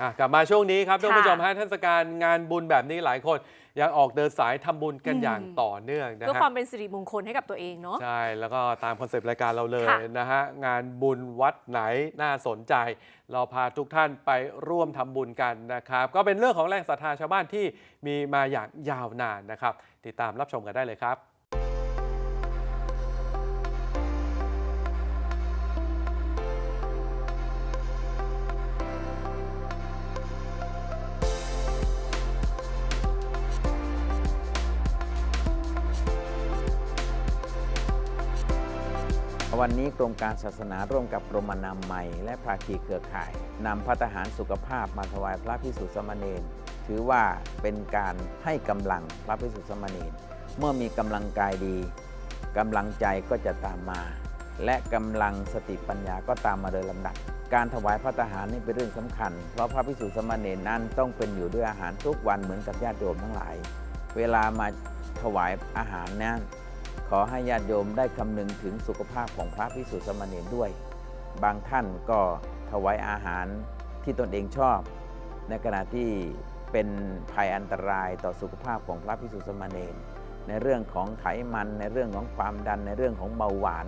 อะกลับมาช่วงนี้ครับท่านค่ะผู้ชมฮะเทศกาลงานบุญแบบนี้หลายคนยังออกเดินสายทำบุญกันอืมอย่างต่อเนื่องนะเพื่อฮะความเป็นสิริมงคลให้กับตัวเองเนาะใช่แล้วก็ตามคอนเซปต์รายการเราเลยค่ะนะฮะงานบุญวัดไหนน่าสนใจ เราพาทุกท่านไปร่วมทำบุญกันนะครับ ก็เป็นเรื่องของแรงศรัทธาชาวบ้านที่มีมาอย่างยาวนานนะครับ ติดตามรับชมกันได้เลยครับ วันนี้กรมการศาสนาร่วมกับกรมนามัย และภาคีเครือข่ายนำพัฒหารสุขภาพมาถวายพระพิสุสมณรถือว่าเป็นการให้กำลังพระพิสุสมณรเมื่อมีกำลังกายดีกำลังใจก็จะตามมา และกำลังสติปัญญาก็ตามมาโดยลำดับ การถวายพระทหารนี่เป็นเรื่องสำคัญ เพราะพระพิสุทธิสมณรนั้นต้องเป็นอยู่ด้วยอาหารทุกวันเหมือนกับญาติโยมทั้งหลาย เวลามาถวายอาหารนั้น ขอให้ญาติโยมได้คำนึงถึงสุขภาพของพระพิสุสามณรด้วย บางท่านก็ถวายอาหารที่ตนเองชอบ ในขณะที่เป็นภัยอันตรายต่อสุขภาพของพระพิสุสามณรในเรื่องของไขมันในเรื่องของความดันในเรื่องของเบาหวาน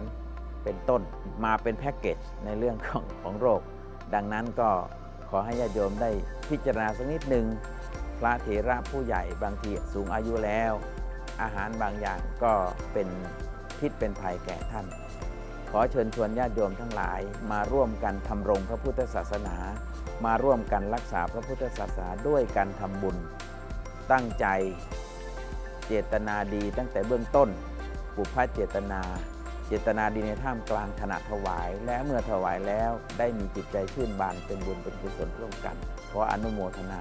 เป็นต้นมาเป็นแพ็กเกจในเรื่องของของโรค ดังนั้นก็ขอให้ญาติโยมได้พิจารณาสักนิดหนึ่งพระเถระผู้ใหญ่บางทีสูงอายุแล้ว อาหารบางอย่างก็เป็นพิษเป็นภัยแก่ท่าน ขอเชิญชวนญาติโยมทั้งหลาย มาร่วมกันทำรงพระพุทธศาสนา มาร่วมกันรักษาพระพุทธศาสนาด้วยการทำบุญ ตั้งใจเจตนาดีตั้งแต่เบื้องต้นปุพพเจตนา เจตนาดีในท่ามกลางขณะถวาย และเมื่อถวายแล้วได้มีจิตใจชื่นบานเป็นบุญเป็นกุศลร่วมกัน ขออนุโมทนา